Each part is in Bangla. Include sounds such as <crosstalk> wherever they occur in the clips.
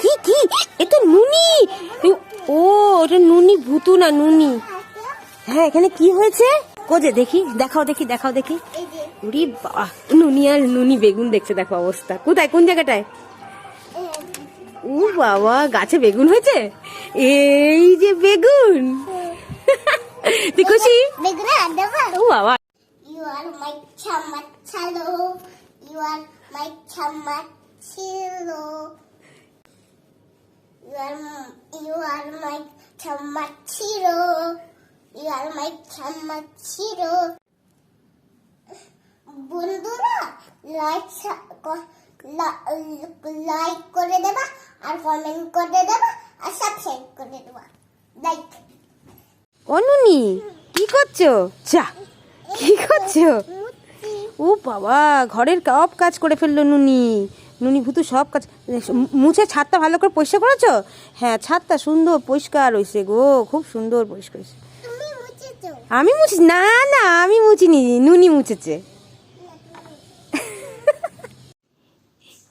কি কি? এ তো নুনি? ও ওটা নুনি ভুতু না নুনি? হ্যাঁ এখানে কি হয়েছে? কোজে দেখি দেখাও দেখি দেখাও দেখি। উরি বাবা নুনি আর নুনি বেগুন দেখছে দেখো অবস্থা। কোথায়? কোন জায়গাটায়? ও বাবা গাছে বেগুন হয়েছে? এই যে বেগুন! <laughs> তুই খুশি? ও বাবা। You are my chamachalo. You are my chamachilo. You are you are my chamachiro. You are my chamachiro. বন্ধুরা লাইক লাইক করে দেবা আর কমেন্ট করে দেবা আর সাবস্ক্রাইব করে দেবা লাইক ও কি করছ? যা কি করছ? ও বাবা ঘরের সব কাজ করে ফেলল নুনি। নুনি ভুতু সব কাজ মুছে ছাদটা ভালো করে পরিষ্কার করেছ? হ্যাঁ ছাদটা সুন্দর পরিষ্কার হয়েছে গো খুব সুন্দর পরিষ্কার হয়েছে আমি মুছি না না আমি মুছিনি নুনি মুছেছে।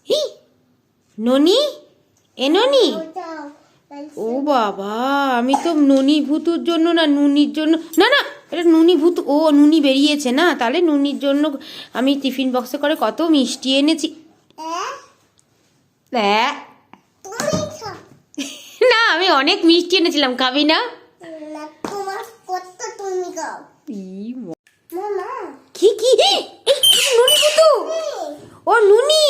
হি, ননি? এ ননি? ও বাবা আমি তো নুনি ভুতুর জন্য না নুনির জন্য না না এটা নুনি ভূত ও নুনি বেরিয়েছে না তাহলে নুনির জন্য আমি টিফিন বক্সে করে কত মিষ্টি এনেছি। না, আমি অনেক মিষ্টি এনেছিলাম, খাবি না? কি কি? ও নুনি।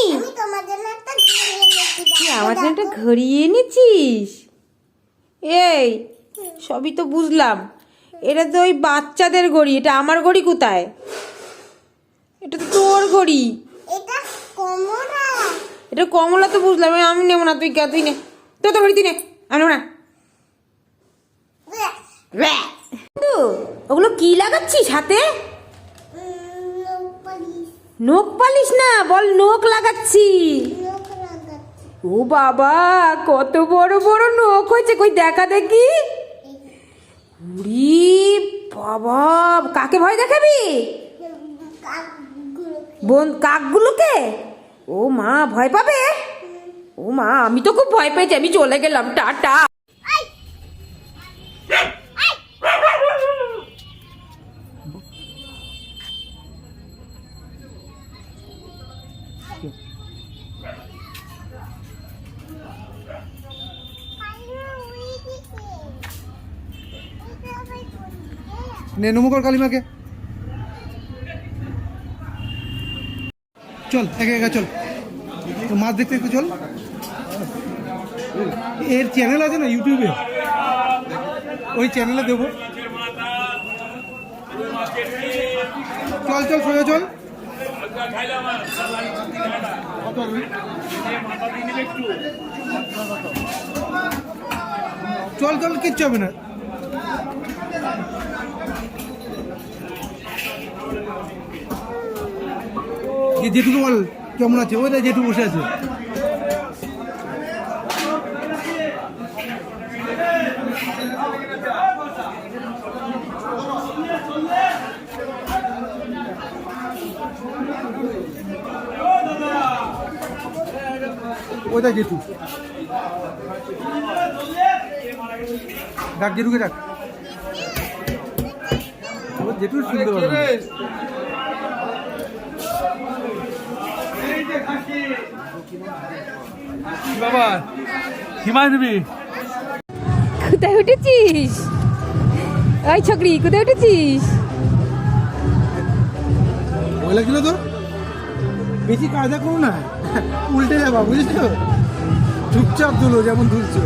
আমার জন্য একটা ঘড়ি এনেছিস? এই, সবই তো বুঝলাম। এটা তো ওই বাচ্চাদের ঘড়ি, এটা আমার ঘড়ি কোথায়? এটা তোর ঘড়ি। এটা কমরা এটা কমলা তো বুঝলাম আমি নেব না তুই তুই নে। তো ঘড়ি তুই নে আমি নেব না। ওগুলো কি লাগাচ্ছিস হাতে? নোক পালিশ না বল নোক লাগাচ্ছি। ও বাবা কত বড় বড় নোক হয়েছে কই দেখা দেখি। উরি বাবা কাকে ভয় দেখাবি? বোন কাকগুলোকে? ও মা, ভয় পাবে? ও মা, আমি তো খুব ভয় পেয়েছি, আমি চলে গেলাম, টাটা। নে নমো কর কালিমাকে। চল, একা একা চল। মাছ দেখতে একটু চল। এর চ্যানেল আছে না ইউটিউবে ওই চ্যানেলে দেবো। চল চল, সোজা চল। চল চল, কিচ্ছু হবে না। যেটুকু বল, কেমন আছে? ওই যেটুকু বসে আছে। ওই দেখ জেঠু ডাক জেঠুকে ডাক জেঠু পারবে বাবা হিমায় দিবি। কোথায় উঠেছিস? ওই ছকরি কোথায় উঠেছিস? ভয় লাগছিল তোর বেশি কাজা করো না। উল্টে যাবা বুঝেছ? চুপচাপ তুলো যেমন তুলছো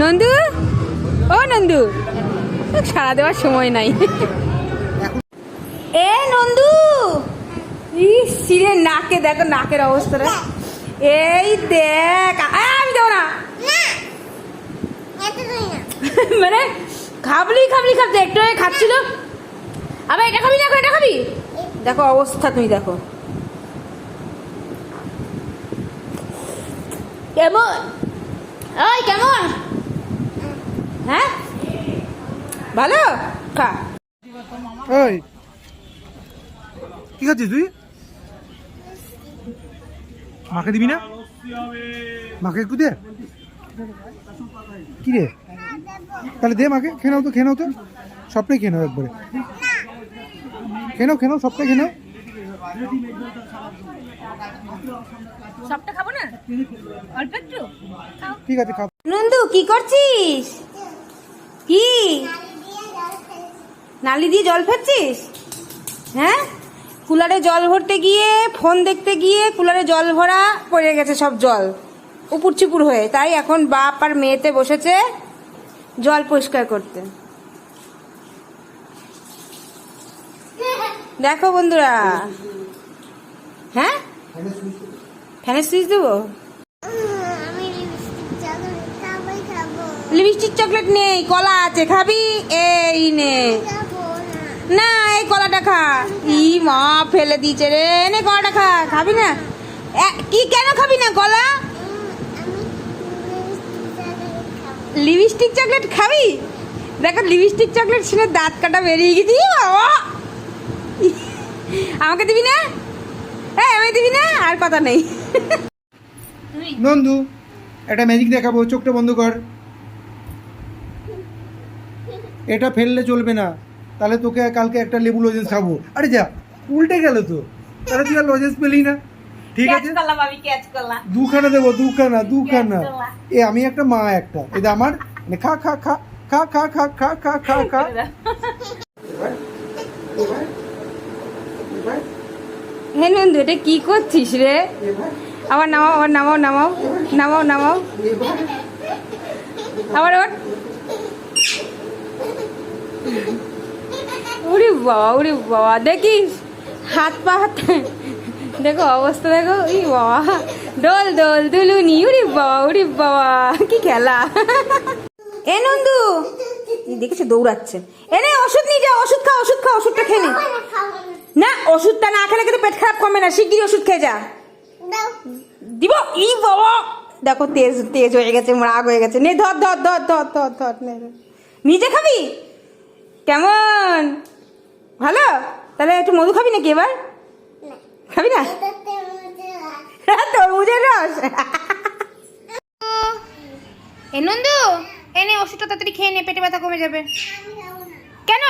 নন্দু? ও নন্দু। সারা দেওয়ার সময় নাই। এ নন্দু! নাকে দেখো, নাকের অবস্থাটা এই দেখ আমি দেবো না। মানে খাবলি খাবলি খাবতে একটু খাচ্ছিল। আবার এটা খাবি, দেখো, এটা খাবি? দেখো, অবস্থা তুমি দেখো। কেমন? ওই, কেমন? হ্যাঁ? ভালো? খা। ওই কি খাচ্ছিস তুই? মাকে দিবি না? মাকে একটু দে। কি রে? তাহলে দে মাকে খেয়ে নাও তো খেয়ে নাও তো। সবটাই খেয়ে নাও একবারে। খেয়ে নাও খেয়ে নাও সবটাই খেয়ে নাও। সবটা খাব না? অল্প একটু? ঠিক আছে খাও। নন্দু কি করছিস? কি? নালি দিয়ে জল ফেলছিস? হ্যাঁ? কুলারে জল ভরতে গিয়ে, ফোন দেখতে গিয়ে কুলারে জল ভরা পড়ে গেছে সব জল, উপুর চুপুর হয়ে। তাই এখন বাপ আর মেয়েতে বসেছে জল পরিষ্কার করতে। দেখো বন্ধুরা। হ্যাঁ? ফ্যানের সুইচ দেবো? লিপস্টিক চকলেট নেই, কলা আছে, খাবি? এই নে। না, এই কলাটা খা। ই মা, ফেলে দিয়েছে রে। নে, কলাটা খা। খাবি না? কি কেন খাবি না, কলা? লিপস্টিক চকলেট খাব? দেখো, লিপস্টিক চকলেট শুনে দাঁত কাটা বেরিয়ে গেছি। বাবা! আমাকে দিবি না? এই আমি দিবি না? আর কথা নেই। নন্দু, একটা ম্যাজিক দেখাবো, চোখটা বন্ধ কর। এটা ফেললে চলবে না। তাহলে তোকে কালকে একটা লেবু লজেন্স খাব। আরে যা উল্টে গেল তো। তাহলে তুই আর লজেন্স পেলি না। ঠিক আছে? দুখানা দেবো দুখানা দুখানা। এ আমি একটা মা একটা। এটা আমার মানে খা খা খা খা খা খা খা খা খা খা। হে নন্দু এটা কি করছিস রে? আবার নামাও আবার নামাও নামাও নামাও নামাও। আবার ওর উড়ি বাবা উড়ি বাবা দেখিস হাত পা হাত দেখো অবস্থা দেখো ই বাবা দোল দোল দুলুনি উড়ি বাবা উড়ি বাবা কি খেলা। এ নন্দু দেখেছ দৌড়াচ্ছে। এনে ওষুধ নিয়ে যা ওষুধ খা ওষুধ খা ওষুধটা খেয়ে নে। ওষুধটা না খেলে কিন্তু পেট খারাপ কমে না শিগগিরই ওষুধ খেয়ে যা। দিব? ই বাবা। দেখো তেজ তেজ হয়ে গেছে রাগ হয়ে গেছে। নে ধর ধর ধর ধর ধর ধর নে। নিজে খাবি? কেমন? ভালো? তাহলে একটু মধু খাবি নাকি এবার? খাবি না? <laughs> তরমুজের রস। এ নন্দু এনে ওষুধটা তাড়াতাড়ি খেয়ে নে পেটে ব্যথা কমে যাবে। আমি খাব না। কেন?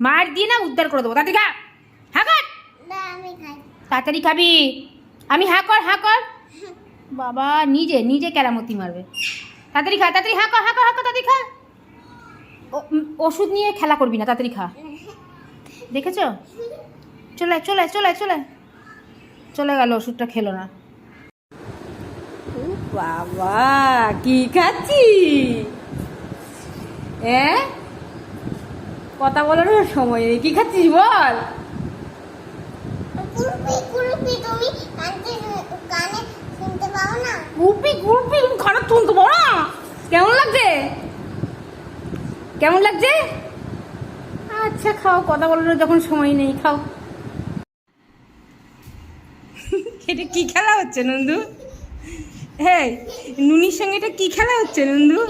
মার দিয়ে না উদ্ধার করে দেবো। তাড়াতাড়ি খা। হ্যাঁ কর। না আমি খাই। তাড়াতাড়ি খাবি। আমি হ্যাঁ কর হ্যাঁ কর। বাবা নিজে নিজে কেরামতি মারবে। তাড়াতাড়ি খা তাড়াতাড়ি হ্যাঁ কর হ্যাঁ কর হ্যাঁ কর তাড়াতাড়ি খা। ও- ওষুধ নিয়ে খেলা করবি না তাড়াতাড়ি খা। দেখেছ? চলে চলে চলে চলে। চলে গেল ওষুধটা খেলো না। বাবা কি খাচ্ছি কথা বলারও সময় নেই। কি খাচ্ছিস বল? খারাপ শুনতে পারো না? কেমন লাগছে? কেমন লাগছে? আচ্ছা খাও কথা বলার যখন সময় নেই খাও। এটা কি খেলা হচ্ছে নন্দু? হ্যাঁ নুনির সঙ্গে এটা কি খেলা হচ্ছে নন্দু?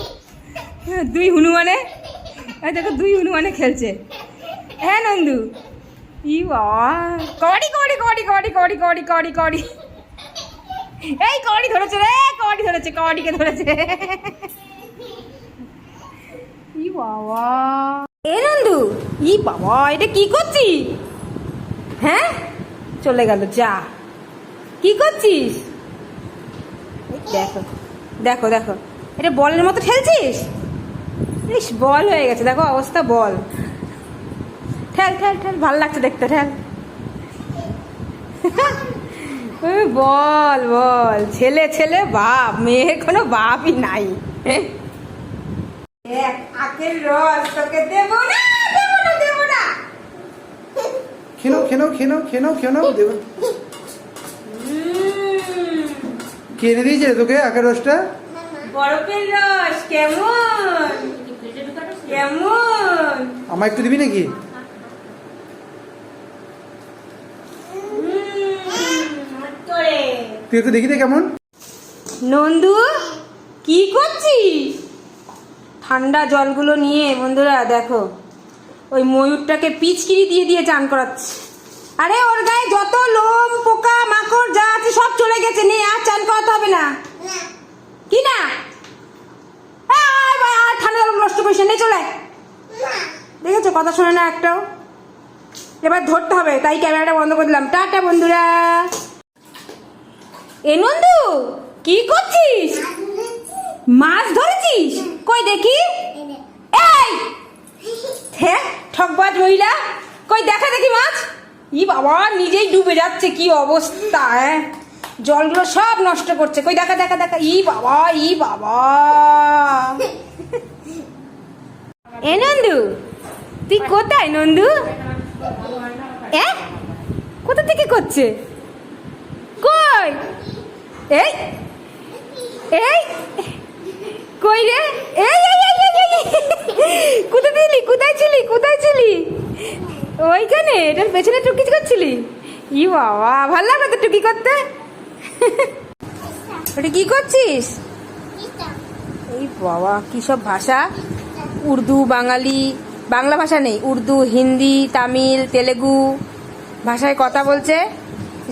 হ্যাঁ, দুই হনুমানে? দেখো দুই হনুমানে খেলছে। হ্যাঁ নন্দু? ই কড়ি কড়ি কড়ি কড়ি কবাডি কবাডি কবাডি কবাডি এই কড়ি ধরেছে রে কবাডি ধরেছে কবাডিকে ধরেছে। ই বাবা। এ নন্দু ই বাবা, এটা কি করছিস? হ্যাঁ? চলে গেল, যা। কি করছিস? দেখো দেখো দেখো। এটা বলের মতো খেলছিস ইস, বল হয়ে গেছে, দেখো অবস্থা বল। ঠেল ঠেল ঠেল, ভালো লাগছে দেখতে, ঠেল। <laughs> বল বল। ছেলে ছেলে, বাপ, মেয়ের কোনো বাপই নাই। এক আখের রস তোকে দেবো না দেবো না দেবো না। খেনো খেনো খেনো খেনো খেনো দেবো। উম, দিয়েছে তোকে আখের রসটা? বরফের রস কেমন? কেমন? আমার একটু দিবি নাকি? তুই একটু দেখি দে কেমন। নন্দু কি করছিস? ঠান্ডা জলগুলো নিয়ে বন্ধুরা দেখো ওই ময়ূরটাকে পিচকিরি দিয়ে দিয়ে চান করাচ্ছে। আরে ওর গায়ে যত লোম পোকা মাকড় যা আছে সব চলে গেছে নে আর চান করাতে হবে না। কি না? আর ঠান্ডা জল নষ্ট করিস নে চলে। দেখেছ কথা শোনে না একটাও? এবার ধরতে হবে তাই ক্যামেরাটা বন্ধ করে দিলাম। টাটা বন্ধুরা। এ নন্দু কি করছিস? মাছ ধরেছিস? কই দেখি? এই! হ্যাঁ ঠকবাজ মহিলা। কই, দেখা দেখি মাছ? ই বাবা, নিজেই ডুবে যাচ্ছে, কি অবস্থা হ্যাঁ? জলগুলো সব নষ্ট করছে। কই, দেখা দেখা দেখা। ই বাবা ই বাবা। এ নন্দু, তুই কোথায় নন্দু? এ? কোথা থেকে করছে? কই? এই এই কই রে? এই। কোথায় ছিলি কোথায় ছিলি? কোথায় ছিলি? ওইখানে এটার পেছনে টুকি করছিলি? ই বাবা ভালো লাগল তো টুকি করতে। ওটা কি করছিস? এই বাবা কি সব ভাষা? উর্দু বাঙালি বাংলা ভাষা নেই। উর্দু হিন্দি তামিল তেলেগু ভাষায় কথা বলছে।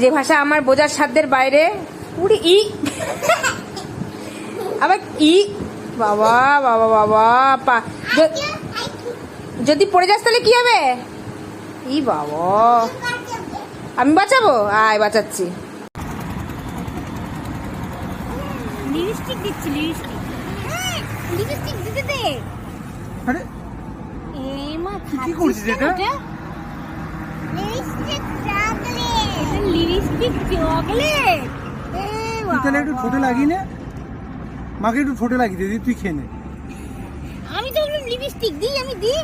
যে ভাষা আমার বোঝার সাধ্যের বাইরে উড়ি ই। আবার ই বাবা বাবা বাবা পা- যদি পড়ে যাস তাহলে কি হবে? ই বাবা। আমি বাঁচাবো? আয় বাঁচাচ্ছি। লিপস্টিক দিচ্ছি লিপস্টিক। লিপস্টিক দিতে দে। আরে এই মা কি করছিস এটা? Lipstick chocolate. Lipstick chocolate? তুই তাহলে একটু ঠোঁটে লাগিয়ে নে। মাকে একটু ঠোঁটে লাগিয়ে দিয়ে তুই খেয়ে নে। আমি তো লিপস্টিক দিই আমি দিই।